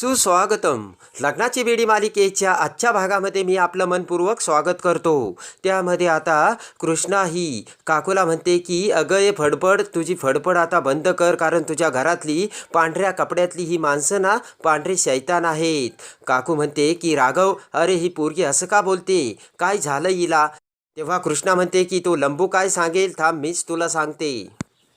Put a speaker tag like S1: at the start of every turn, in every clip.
S1: सुस्वागतम. लग्नाची बेडी मालिकेच्या आजच्या भागामध्ये मी आपलं मनपूर्वक स्वागत करतो. त्यामध्ये आता कृष्णा ही काकूला म्हणते की अगं ये फडफड तुझी फडफड आता बंद कर कारण तुझ्या घरातली पांढऱ्या कपड्यातली ही माणसं ना पांढरे शैतान आहेत. काकू म्हणते की राघव अरे ही पोरगी असं का बोलते? काय झालं हिला? तेव्हा कृष्णा म्हणते की तो लंबू काय सांगेल? थांब मीच तुला सांगते.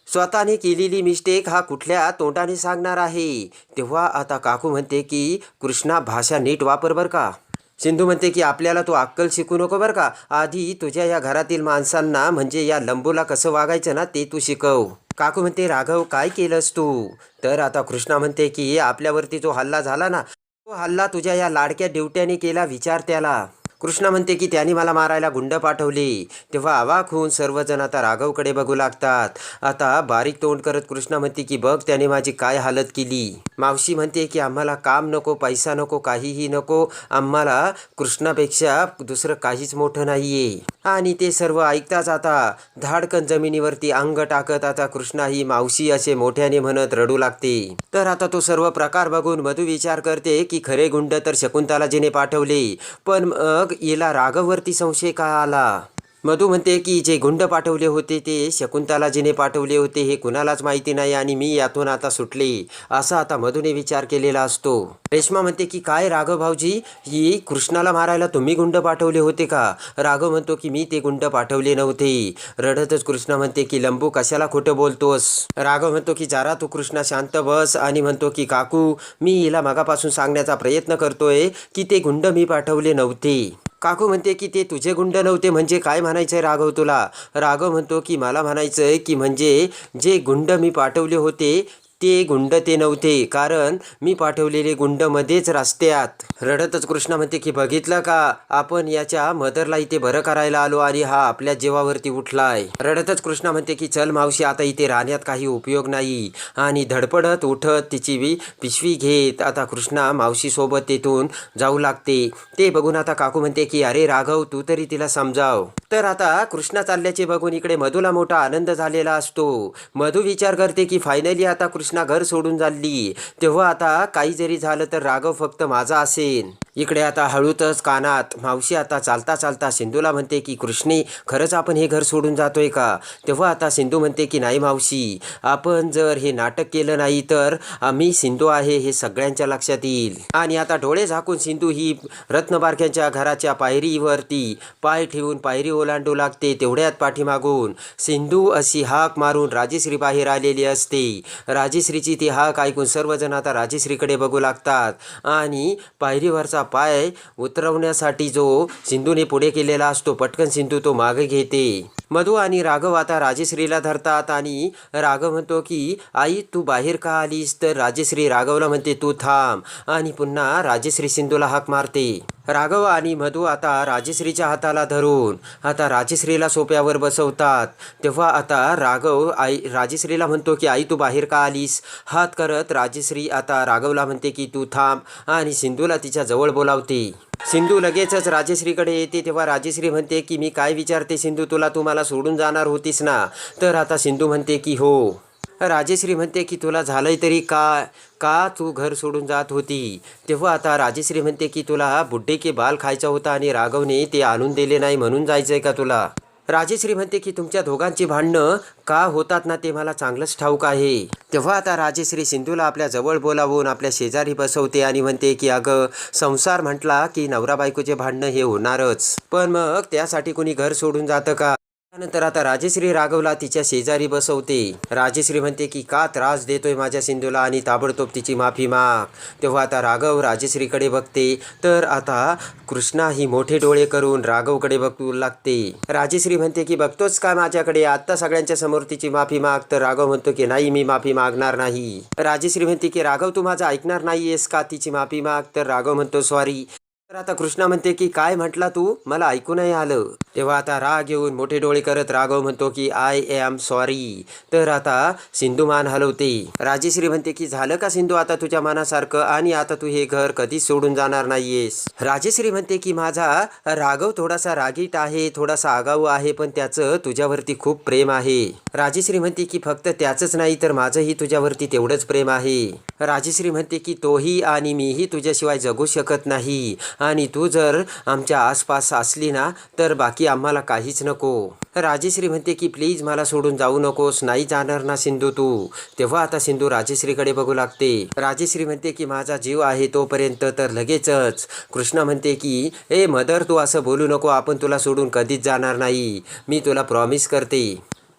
S1: स्वतःने केलेली मिस्टेक हा कुठल्या तोंडाने सांगणार आहे? तेव्हा आता काकू म्हणते की कृष्णा भाषा नीट वापर बरं का? सिंधू म्हणते की आपल्याला तू अक्कल शिकू नको बरं का? आधी तुझ्या या घरातील माणसांना म्हणजे या लंबूला कसं वागायचं ना ते तू शिकव. काकू म्हणते राघव काय केलंस तू? तर आता कृष्णा म्हणते की आपल्यावरती जो हल्ला झाला ना तो हल्ला तुझ्या या लाडक्या ड्युट्याने केला विचार त्याला. कृष्णा म्हणते की त्यांनी मला मारायला गुंड पाठवले. तेव्हा आवाक होऊन सर्वजण आता राघवकडे बघू लागतात. आता बारीक तोंड करत कृष्णा म्हणते की बघ त्याने माझी काय हालत केली. मावशी म्हणते की आम्हाला काम नको पैसा नको काहीही नको. आम्हाला कृष्णापेक्षा दुसरं काहीच मोठं नाहीये. आणि ते सर्व ऐकताच आता धाडकन जमिनीवरती अंग टाकत आता कृष्णा ही मावशी असे मोठ्याने म्हणत रडू लागते. तर आता तो सर्व प्रकार बघून मधू विचार करते की खरे गुंड तर शकुंतलाजीने पाठवले पण मग हिला राघववरती संशय का आला? मधू म्हणते की जे गुंड पाठवले होते ते शकुंतलाजीने पाठवले होते हे कुणालाच माहिती नाही आणि मी यातून आता सुटले असा आता मधूने विचार केलेला असतो. रेश्मा म्हणते की काय राघव भाऊजी ही कृष्णाला मारायला तुम्ही गुंड पाठवले होते का? राघव म्हणतो की मी ते गुंड पाठवले नव्हते. रडतच कृष्णा म्हणते की लंबू कशाला खोटं बोलतोस? राघव म्हणतो की जरा तू कृष्णा शांत बस. आणि म्हणतो की काकू मी हिला मगापासून सांगण्याचा प्रयत्न करतोय की ते गुंड मी पाठवले नव्हते. काकू म्हणते की ते तुझे गुंड नव्हते म्हणजे काय म्हणायचं आहे राघव तुला? राघव म्हणतो की मला म्हणायचं आहे की म्हणजे जे गुंड मी पाठवले होते ते गुंड ते नव्हते कारण मी पाठवलेले गुंड मध्येच रस्त्यात. रडतच कृष्णा म्हणते की बघितलं का? आपण याच्या मदरला इथे बरं करायला आलो आणि हा आपल्या जीवावरती उठलाय. रडतच कृष्णा म्हणते की चल मावशी आता इथे राहण्यात काही उपयोग नाही. आणि धडपडत उठत तिची पिशवी घेत आता कृष्णा मावशीसोबत तिथून जाऊ लागते. ते बघून आता काकू म्हणते की अरे राघव तू तरी तिला समजाव. तर आता कृष्णा चालल्याचे बघून इकडे मधूला मोठा आनंद झालेला असतो. मधू विचार करते की फायनली आता कृष्णा घर सोडून चालली. तेव्हा आता काही जरी झालं तर राघव फक्त माझा असेल इकडे आता हळूतच कानात मावशी आता चालता चालता सिंधूला म्हणते की कृष्णे खरंच आपण हे घर सोडून जातोय का? तेव्हा आता सिंधू म्हणते की नाही मावशी आपण जर हे नाटक केलं नाही तर आम्ही सिंधू आहे हे सगळ्यांच्या लक्षात येईल. आणि आता डोळे झाकून सिंधू ही रत्नबारख्यांच्या घराच्या पायरीवरती पाय ठेवून पायरी ओलांडू लागते तेवढ्यात पाठीमागून सिंधू अशी हाक मारून राजेश्री बाहेर आलेली असते. राजेश्रीची ती हाक ऐकून सर्वजण आता राजेश्रीकडे बघू लागतात. आणि पायरीवरचा पाय उतरवण्यासाठी जो सिंधूने पुढे केलेला असतो पटकन सिंधू तो मागे घेते. मधू आणि राघव आता राजेश्रीला धरतात आणि राघव म्हणतो की आई तू बाहेर का आलीस? तर राजेश्री राघवला म्हणते तू थांब. आणि पुन्हा राजेश्री सिंधूला हाक मारते. राघव आणि मधू आता राजेश्रीच्या हाताला धरून आता राजेश्रीला सोप्यावर बसवतात. तेव्हा आता राघव आई राजेश्रीला म्हणतो की आई तू बाहेर का आलीस? हात करत राजेश्री आता राघवला म्हणते की तू थांब. आणि सिंधूला तिच्या जवळ बोलावते. सिंधू लगेचच राजेश्रीकडे येते. तेव्हा राजेश्री म्हणते की मी काय विचारते सिंधू तुला तू मला सोडून जाणार होतीस ना? तर आता सिंधू म्हणते की हो. राजेश्री म्हणते की तुला झालंय तरी का का तू घर सोडून जात होती? तेव्हा आता राजेश्री म्हणते की तुला बुड्ढे की बाल खायचा होता आणि राघवने ते आणून दिले नाही म्हणून जायचंय का तुला? राजेश्री म्हणते की तुमच्या दोघांची भांडणं का होतात ना ते मला चांगलंच ठाऊक आहे. तेव्हा आता राजेश्री सिंधूला आपल्या जवळ बोलावून आपल्या शेजारी बसवते आणि म्हणते की अगं संसार म्हटला की नवरा बायकोचे भांडणं हे होणारच. पण मग त्यासाठी कोणी घर सोडून जातं का? त्यानंतर आता राजेश्री राघवला तिच्या शेजारी बसवते. राजेश्री म्हणते की का त्रास देतोय माझ्या सिंधूला आणि ताबडतोब तिची माफी माग. तेव्हा आता राघव राजेश्रीकडे बघते. तर आता कृष्णा ही मोठे डोळे करून राघवकडे बघू लागते. राजेश्री म्हणते की बघतोच का माझ्याकडे? आत्ता सगळ्यांच्या समोर तिची माफी माग. तर राघव म्हणतो की नाही मी माफी मागणार नाही. राजेश्री म्हणते की राघव तू माझं ऐकणार नाहीयेस का तिची माफी माग? तर राघव म्हणतो सॉरी. तर आता कृष्णा म्हणते की काय म्हटला तू? मला ऐकू नाही आलं. तेव्हा आता राग येऊन मोठे डोळे करत राघव म्हणतो की आय एम सॉरी तर आता सिंधू मान हलवते. राजेश्री म्हणते की झालं का सिंधू आता तुझ्या मनासारखं? आणि आता तू हे घर कधीच सोडून जाणार नाहीयेस. राजेश्री म्हणते की माझा राघव थोडासा रागीट आहे थोडासा आगाऊ आहे पण त्याचं तुझ्यावरती खूप प्रेम आहे. राजेश्री म्हणते की फक्त त्याचंच नाही तर माझंही तुझ्यावरती तेवढंच प्रेम आहे. राजेश्री म्हणते की तोही आणि मीही तुझ्याशिवाय जगू शकत नाही. आणि तू जर आमच्या आसपास असली ना तर बाकी आम्हाला काहीच नको. राजेश्री म्हणते की प्लीज मला सोडून जाऊ नकोस नाही जाणार ना सिंधू तू. तेव्हा आता सिंधू राजेश्रीकडे बघू लागते. राजेश्री म्हणते की माझा जीव आहे तोपर्यंत तर लगेचच. कृष्णा म्हणते की ए मदर तू असं बोलू नको आपण तुला सोडून कधीच जाणार नाही. मी तुला प्रॉमिस करते.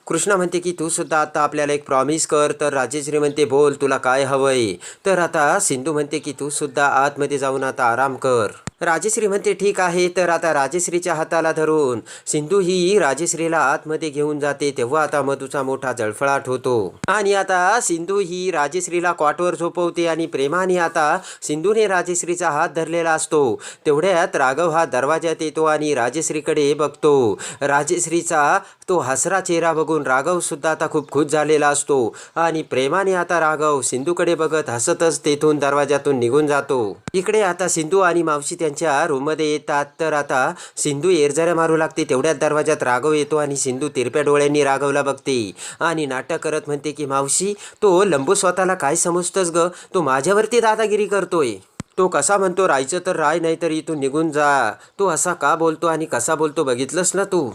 S1: कृष्णा म्हणते की तू सुद्धा आता आपल्याला एक प्रॉमिस कर. तर राजेश्री म्हणते बोल तुला काय हवंय? तर आता सिंधू म्हणते की तू सुद्धा आतमध्ये जाऊन आता आराम कर. राजेश्री म्हणते ठीक आहे तर आता राजेश्रीच्या हाताला धरून सिंधू ही राजेश्रीला आतमध्ये घेऊन जाते तेव्हा आता मधूचा मोठा जळफळाट होतो. आणि आता सिंधू ही राजेश्रीला क्वाटवर झोपवते आणि प्रेमाने आता सिंधूने राजेश्रीचा हात धरलेला असतो. तेवढ्यात राघव हा दरवाज्यात येतो आणि राजेश्रीकडे बघतो. राजेश्रीचा तो हसरा चेहरा बघून राघव सुद्धा आता खूप खुश झालेला असतो. आणि प्रेमाने आता राघव सिंधूकडे बघत हसतच तेथून दरवाजातून निघून जातो. इकडे आता सिंधू आणि मावशी त्यांच्या रूममध्ये येतात. तर आता सिंधू एरझऱ्या मारू लागते. तेवढ्याच दरवाजात राघव येतो आणि सिंधू तिरप्या डोळ्यांनी राघवला बघते. आणि नाटक करत म्हणते की मावशी तो लंबू स्वतःला काय समजतोस ग? तो माझ्यावरती दादागिरी करतोय. तो कसा म्हणतो राहायचं तर राय नाही तर इथून निघून जा. तो असा का बोलतो आणि कसा बोलतो बघितलंस ना तू?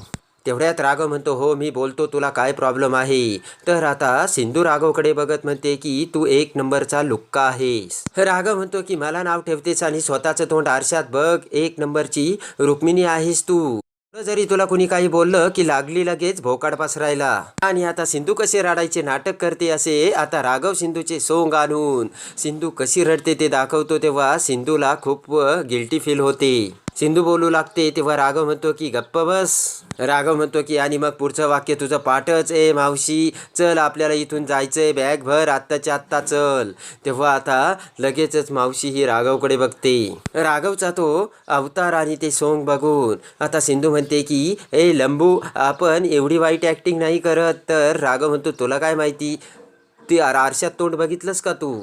S1: तेवढ्यात राघव म्हणतो हो मी बोलतो तुला काय प्रॉब्लेम आहे? तर आता सिंधू राघवकडे बघत म्हणते की तू एक नंबरचा लुक्का आहेस. राघव म्हणतो की मला नाव ठेवतेस आणि स्वतःचं तोंड आरशात बघ एक नंबरची रुक्मिणी आहेस तू. जरी तुला कुणी काही बोललं की लागली लगेच भोकाड पसरायला. आणि आता सिंधू कसे रडायचे नाटक करते असे आता राघव सिंधूचे सोंग आणून सिंधू कशी रडते ते दाखवतो तेव्हा सिंधूला खूप गिल्टी फील होते. सिंधू बोलू लागते तेव्हा राघव म्हणतो की गप्प बस. राघव म्हणतो की आणि मग पुढचं वाक्य तुझं पाठच ए मावशी. चल आपल्याला इथून जायचंय. बॅग भर आत्ताच्या आत्ता चल. तेव्हा आता लगेचच मावशी ही राघवकडे बघते. राघवचा तो अवतार आणि ते सोंग बघून आता सिंधू म्हणते की ए लंबू आपण एवढी वाईट ॲक्टिंग नाही करत. तर राघव म्हणतो तुला काय माहिती? ते आरशात तोंड बघितलंस का तू?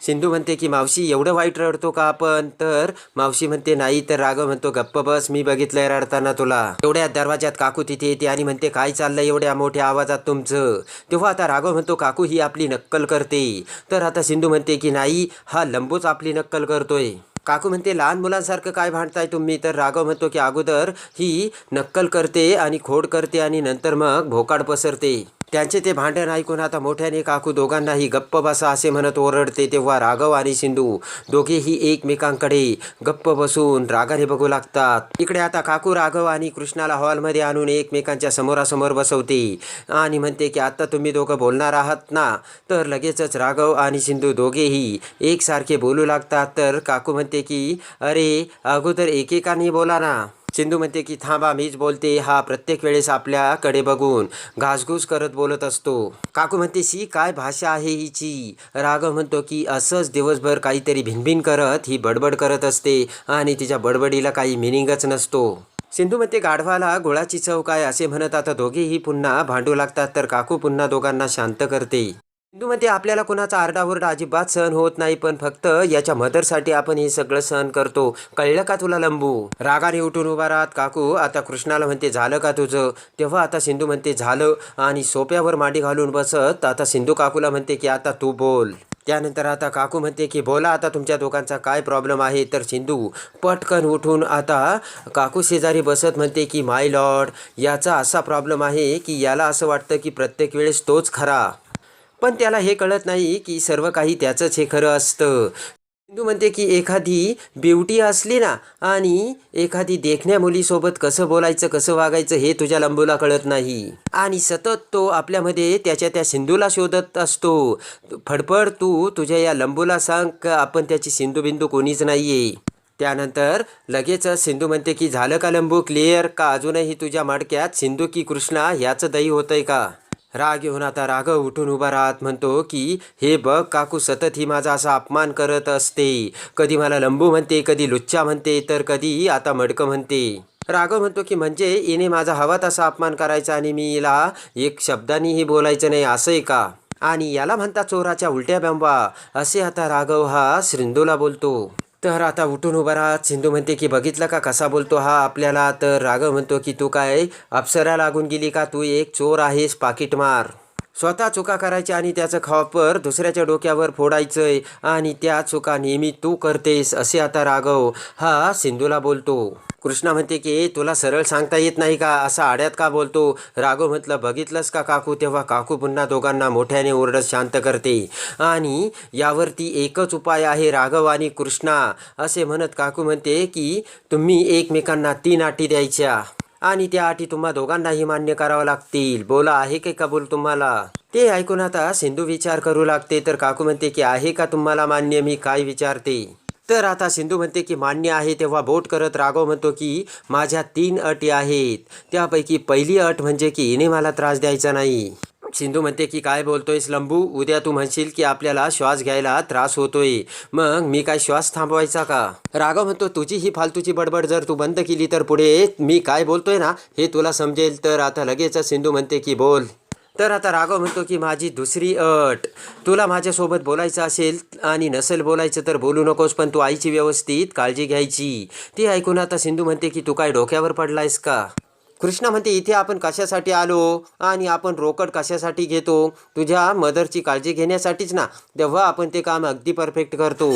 S1: सिंधू म्हणते की मावशी एवढं वाईट रडतो का आपण? तर मावशी म्हणते नाही तर राघव म्हणतो गप्प बस मी बघितलंय रडताना तुला. एवढ्या दरवाजात काकू तिथे येते आणि म्हणते काय चाललंय एवढ्या मोठ्या आवाजात तुमचं? तेव्हा आता राघव म्हणतो काकू ही आपली नक्कल करते. तर आता सिंधू म्हणते की नाही हा लंबूच आपली नक्कल करतोय. काकू म्हणते लहान मुलांसारखं काय भांडताय तुम्ही? तर राघव म्हणतो की अगोदर ही नक्कल करते आणि खोड करते आणि नंतर मग भोकाड पसरते. त्यांचे ते भांडण ऐकून आता मोठ्याने काकू दोघांनाही गप्प बसा असे म्हणत ओरडते तेव्हा राघव आणि सिंधू दोघेही एकमेकांकडे गप्प बसून रागाने बघू लागतात. इकडे आता काकू राघव आणि कृष्णाला हॉलमध्ये आणून एकमेकांच्या समोरासमोर बसवते आणि म्हणते की आता तुम्ही दोघं बोलणार आहात ना? तर लगेचच राघव आणि सिंधू दोघेही एकसारखे बोलू लागतात. तर काकू म्हणते की अरे अगोदर एकेकाने बोला ना. सिंधू म्हणते की थांबा मीच बोलते. हा प्रत्येक वेळेस आपल्याकडे बघून घासघूस करत बोलत असतो. काकू म्हणते सी काय भाषा आहे हिची? राघव म्हणतो की असंच दिवसभर काहीतरी भिनभिन करत ही बडबड करत असते आणि तिच्या बडबडीला काही मिनिंगच नसतो. सिंधू म्हणते गाढवाला गुळाची चव काय? असे म्हणत आता दोघेही पुन्हा भांडू लागतात तर काकू पुन्हा दोघांना शांत करते. सिंधू म्हणते आपल्याला कुणाचा आरडाओरडा अजिबात सहन होत नाही पण फक्त याच्या मदरसाठी आपण हे सगळं सहन करतो. कळलं का तुला लंबू? रागाने उठून उभा राहत काकू आता कृष्णाला म्हणते झालं का तुझं? तेव्हा आता सिंधू म्हणते झालं. आणि सोप्यावर माडी घालून बसत आता सिंधू काकूला म्हणते की आता तू बोल. त्यानंतर आता काकू म्हणते की बोला आता तुमच्या दोघांचा काय प्रॉब्लेम आहे? तर सिंधू पटकन उठून आता काकू शेजारी बसत म्हणते की माय लॉर्ड याचा असा प्रॉब्लेम आहे की याला असं वाटतं की प्रत्येक वेळेस तोच खरा. पण त्याला हे कळत नाही की सर्व काही त्याचंच हे खरं असतं. सिंधू म्हणते की एखादी ब्युटी असली ना आणि एखादी देखण्या मुलीसोबत कसं बोलायचं कसं वागायचं हे तुझ्या लंबूला कळत नाही. आणि सतत तो आपल्यामध्ये त्याच्या त्या सिंधूला शोधत असतो. फडफड तू तुझ्या या लंबूला सांग का आपण त्याची सिंधू बिंदू कोणीच नाहीये. त्यानंतर लगेचच सिंधू म्हणते की झालं का लंबू क्लिअर का अजूनही तुझ्या मडक्यात सिंधू की कृष्णा ह्याचं दही होतंय का? राग येऊन आता राघव उठून उभा राहत म्हणतो की हे बघ काकू सतत ही माझा असा अपमान करत असते. कधी मला लंबू म्हणते कधी लुच्चा म्हणते तर कधी आता मडकं म्हणते. राघव म्हणतो की म्हणजे हिने माझा हवा तसा अपमान करायचा आणि मी हिला एक शब्दानेही बोलायचं नाही असं आहे का? आणि याला म्हणता चोराच्या उलट्या बांबा असे आता राघव हा श्रिंदूला बोलतो. तर आता उठून उभा राहत सिंधू म्हणते की बघितलं का कसा बोलतो हा आपल्याला? तर राघव म्हणतो की तू काय अप्सरा लागून गेली का? तू एक चोर आहेस पाकिट मार. स्वतः चुका करायच्या आणि त्याचं खापर दुसऱ्याच्या डोक्यावर फोडायचंय आणि त्या चुका नेहमी तू करतेस असे आता राघव. हा सिंधूला बोलतो. कृष्णा म्हणते की तुला सरळ सांगता येत नाही का? असा आड्यात का बोलतो? राघव म्हटलं बघितलंस का काकू? तेव्हा काकू पुन्हा दोघांना मोठ्याने ओरडत शांत करते. आणि यावरती एकच उपाय आहे राघव आणि कृष्णा. असे म्हणत काकू म्हणते की तुम्ही एकमेकांना तीन अटी द्यायच्या. आणि त्या अटी तुम्हा दोघांनाही मान्य करावं लागतील. बोला आहे की कबूल तुम्हाला? ते ऐकून आता सिंधू विचार करू लागते. तर काकू म्हणते की आहे का तुम्हाला मान्य? मी काय विचारते? तर आता सिंधू म्हणते की मान्य आहे. तेव्हा बोट करत राघव म्हणतो की माझ्या तीन अटी आहेत. त्यापैकी पहिली अट म्हणजे की हिने मला त्रास द्यायचा नाही. सिंधू म्हणते की काय बोलतोयस लंबू? उद्या तू म्हणशील की आपल्याला श्वास घ्यायला त्रास होतोय. मग मी काय श्वास थांबवायचा का? राघव म्हणतो तुझी ही फालतूची बडबड जर तू बंद केली तर पुढे मी काय बोलतोय ना हे तुला समजेल. तर आता लगेच सिंधू म्हणते की बोल. तर आता राघव म्हणतो की माझी दुसरी अट. तुला माझ्यासोबत बोलायचं असेल आणि नसेल बोलायचं तर बोलू नकोस पण तू आईची व्यवस्थित काळजी घ्यायची. ती ऐकून आता सिंधू म्हणते की तू काय डोक्यावर पडलायस का? कृष्णा म्हणते इथे आपण कशासाठी आलो? आणि आपण रोकड कशासाठी घेतो? तुझ्या मदरची काळजी घेण्यासाठीच ना. तेव्हा आपण ते काम अगदी परफेक्ट करतो.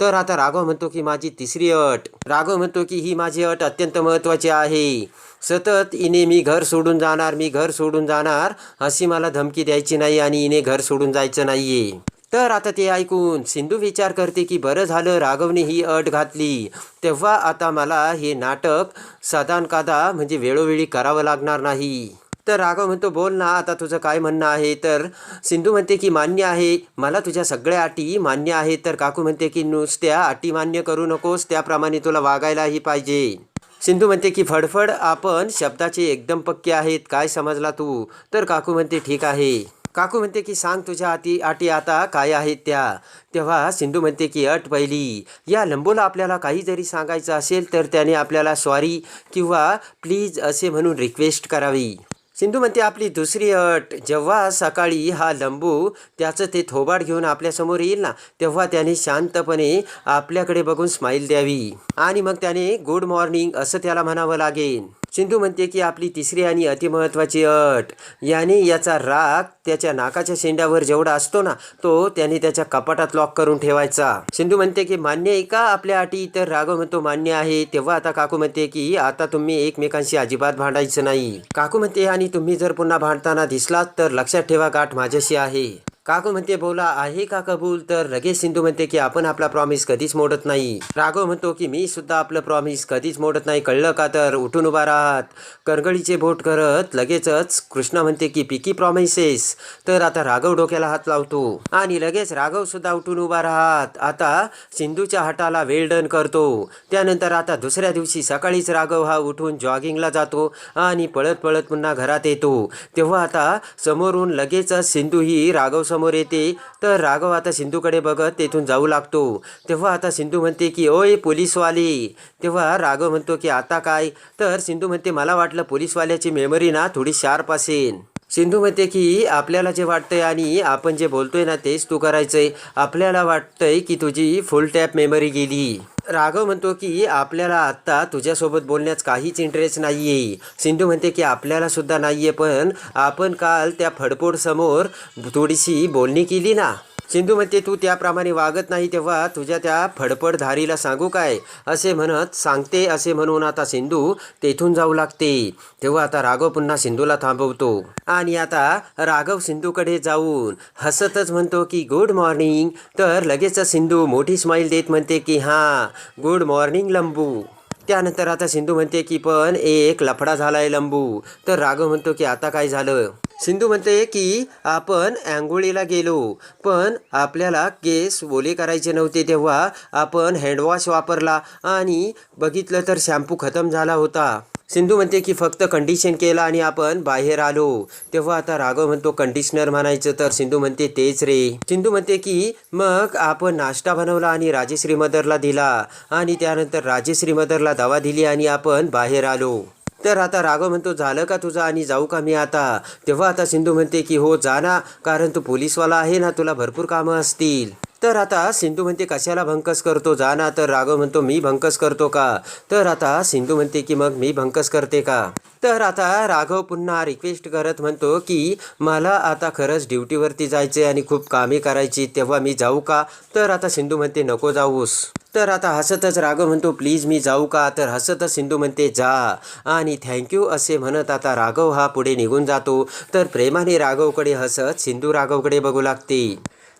S1: तर आता राघव म्हणतो की माझी तिसरी अट. राघव म्हणतो की ही माझी अट अत्यंत महत्त्वाची आहे. सतत इने मी घर सोडून जाणार मी घर सोडून जाणार अशी मला धमकी द्यायची नाही आणि इने घर सोडून जायचं नाहीये. तर आता ते ऐकून सिंधू विचार करते की बरं झालं राघवने ही अट घातली. तेव्हा आता मला हे नाटक सदानकादा कादा म्हणजे वेळोवेळी करावं लागणार नाही. तर राघव म्हणतो बोल ना आता तुझं काय म्हणणं आहे? तर सिंधू म्हणते की मान्य आहे मला तुझ्या सगळ्या अटी मान्य आहेत. तर काकू म्हणते की नुसत्या अटी मान्य करू नकोस त्याप्रमाणे तुला वागायलाही पाहिजे. सिंधू म्हणते की फडफड आपण शब्दाचे एकदम पक्के आहेत काय समजला तू? तर काकू म्हणते ठीक आहे. काकू म्हणते की सांग तुझ्या आती अटी आता काय आहेत त्या? तेव्हा सिंधू म्हणते की अट पहिली या लंबूला आपल्याला काही जरी सांगायचं असेल तर त्याने आपल्याला सॉरी किंवा प्लीज असे म्हणून रिक्वेस्ट करावी. सिंधू म्हणते आपली दुसरी अट जेव्हा सकाळी हा लंबू त्याचं ते थोबाड घेऊन आपल्यासमोर येईल ना तेव्हा त्याने शांतपणे आपल्याकडे बघून स्माईल द्यावी. आणि मग त्याने गुड मॉर्निंग असं त्याला म्हणावं लागेल. सिंधू म्हणते की आपली तिसरी आणि अतिमहत्वाची अट. याने याचा राग त्याच्या नाकाच्या शेंड्यावर जेवढा असतो ना तो त्याने त्याच्या कपाटात लॉक करून ठेवायचा. सिंधू म्हणते की मान्य आहे का आपल्या अटी? तर राघव म्हणतो मान्य आहे. तेव्हा आता काकू म्हणते की आता तुम्ही एकमेकांशी अजिबात भांडायचं नाही. काकू म्हणते आणि तुम्ही जर पुन्हा भांडताना दिसलात तर लक्षात ठेवा गाठ माझ्याशी आहे. काकू म्हणते बोला आहे का कबूल? तर लगेच सिंधू म्हणते की आपण आपला प्रॉमिस कधीच मोडत नाही. राघव म्हणतो की मी सुद्धा आपलं प्रॉमिस कधीच मोडत नाही. कळलं का तर? उठून उभा राहत. करगळीचे बोट करत लगेचच कृष्णा म्हणते की पिकी प्रॉमिसेस तर आता राघव डोक्याला हात लावतो. आणि लगेच राघव सुद्धा उठून उभा राहत. आता सिंधूच्या हाताला वेल डन करतो. त्यानंतर आता दुसऱ्या दिवशी सकाळीच राघव हा उठून जॉगिंगला जातो आणि पळत पळत पुन्हा घरात येतो. तेव्हा आता समोरून लगेचच सिंधू ही राघव समोर येते तर राघव आता सिंधूकडे बघत तेथून जाऊ लागतो. तेव्हा आता सिंधू म्हणते की ओय पोलीसवाले. तेव्हा राघव म्हणतो की आता काय? तर सिंधू म्हणते मला वाटलं पोलीसवाल्याची मेमरी ना थोडी शार्प असेल. सिंधू म्हणते की आपल्याला जे वाटतंय आणि आपण जे बोलतोय ना तेच तू करायचंय. आपल्याला वाटतंय की तुझी फुल टॅप मेमरी गेली. राघव म्हणतो की आपल्याला आत्ता तुझ्यासोबत बोलण्यात काहीच इंटरेस्ट नाही आहे सिंधू म्हणते की आपल्याला सुद्धा आहे पण आपण काल त्या फडफोडसमोर थोडीशी बोलणी केली ना. सिंधू म्हणते तू त्याप्रमाणे वागत नाही तेव्हा तुझ्या त्या फडफडधारीला सांगू काय? असे म्हणत सांगते असे म्हणून आता सिंधू तेथून जाऊ लागते. तेव्हा आता राघव पुन्हा सिंधूला थांबवतो. आणि आता राघव सिंधूकडे जाऊन हसतच म्हणतो की गुड मॉर्निंग. तर लगेचच सिंधू मोठी स्माईल देत म्हणते की हां गुड मॉर्निंग लंबू. त्यानंतर आता सिंधू म्हणते की पण एक लफडा झालाय लंबू. तर राघव म्हणतो की आता काय झालं? सिंधू म्हणते की आपण आंघोळीला गेलो पण आपल्याला केस ओले करायचे नव्हते तेव्हा आपण हँडवॉश वापरला आणि बघितलं तर शॅम्पू खतम झाला होता. सिंधू म्हणते की फक्त कंडिशन केलं आणि आपण बाहेर आलो. तेव्हा आता राघव म्हणतो कंडिशनर म्हणायचं तर. सिंधू म्हणते तेच रे. सिंधू म्हणते की मग आपण नाश्ता बनवला आणि राजेश्री मदरला दिला आणि त्यानंतर राजेश्री मदरला दवा दिली आणि आपण बाहेर आलो. तर आता राघव म्हणतो झालं का तुझं आणि जाऊ का मी आता? तेव्हा आता सिंधू म्हणते की हो जा ना कारण तू पोलीसवाला आहे ना तुला भरपूर कामं असतील. तर आता सिंधू म्हणते कशाला भंकस करतो? जा ना तर. राघव म्हणतो मी भंकस करतो का? तर आता सिंधू म्हणते की मग मी भंकस करते का? तर आता राघव पुन्हा रिक्वेस्ट करत म्हणतो की मला आता खरंच ड्युटीवरती जायचे आणि खूप कामे करायची तेव्हा मी जाऊ का? तर आता सिंधू म्हणते नको जाऊस. तर आता हसतच राघव म्हणतो प्लीज मी जाऊ का? तर हसतच सिंधू म्हणते जा. आणि थँक्यू असे म्हणत आता राघव हा पुढे निघून जातो. तर प्रेमाने राघवकडे हसत सिंधू राघवकडे बघू लागते.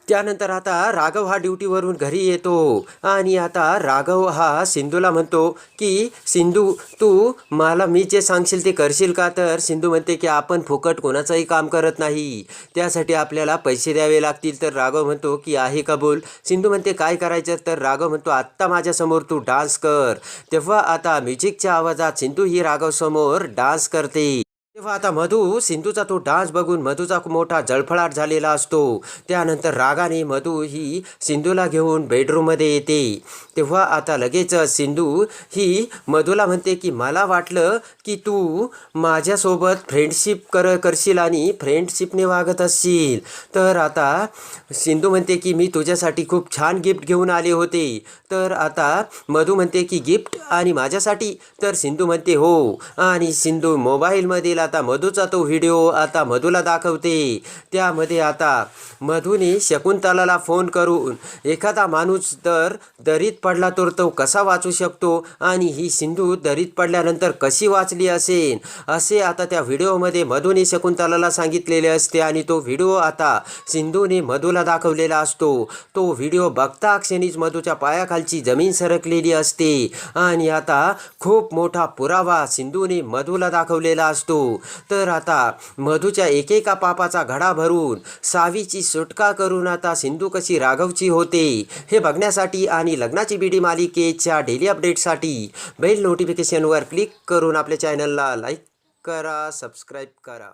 S1: त्यानंतर आता राघव हा ड्युटीवरून घरी येतो आणि आता राघव हा सिंधूला म्हणतो की सिंधू तू मला मी जे सांगशील ते करशील का? तर सिंधू म्हणते की आपण फुकट कोणाचंही काम करत नाही. त्यासाठी आपल्याला पैसे द्यावे लागतील. तर राघव म्हणतो की आहे कबूल सिंधू म्हणते काय करायचं? तर राघव म्हणतो आत्ता माझ्यासमोर तू डान्स कर. तेव्हा आता म्युझिकच्या आवाजात सिंधू ही राघवसमोर डान्स करते. तेव्हा आता मधू सिंधूचा तो डान्स बघून मधूचा खूप मोठा जळफळाट झालेला असतो. त्यानंतर रागाने मधू ही सिंधूला घेऊन बेडरूममध्ये येते. तेव्हा आता लगेच सिंधू ही मधूला म्हणते की मला वाटलं की तू माझ्यासोबत फ्रेंडशिप कर करशील आणि फ्रेंडशिपने वागत असशील. तर आता सिंधू म्हणते की मी तुझ्यासाठी खूप छान गिफ्ट घेऊन आले होते. तर आता मधू म्हणते की गिफ्ट आणि माझ्यासाठी? तर सिंधू म्हणते हो. आणि सिंधू मोबाईलमध्ये आता मधूचा तो व्हिडिओ आता मधूला दाखवते. त्यामध्ये आता मधूने शकुंतलाला फोन करून एखादा माणूस तर दरीत पडला तर तो कसा वाचू शकतो? आणि ही सिंधू दरीत पडल्यानंतर कशी वाचली असेल असे आता त्या व्हिडिओमध्ये मधूने शकुंतलाला सांगितलेले असते आणि तो व्हिडिओ आता सिंधूने मधूला दाखवलेला असतो. तो व्हिडिओ बघता क्षणीच मधूच्या पायाखालची जमीन सरकलेली असते. आणि आता खूप मोठा पुरावा सिंधूने मधूला दाखवलेला असतो. तर आता मधूच्या एकेका पापाचा घडा भरून सावीची सुटका करून आता सिंधू कशी राघवची होते हे बघण्यासाठी आणि लग्नाची बीडी मालिकेच्या डेली अपडेटसाठी बेल नोटिफिकेशनवर क्लिक करून आपल्या चॅनलला लाईक करा सबस्क्राईब करा.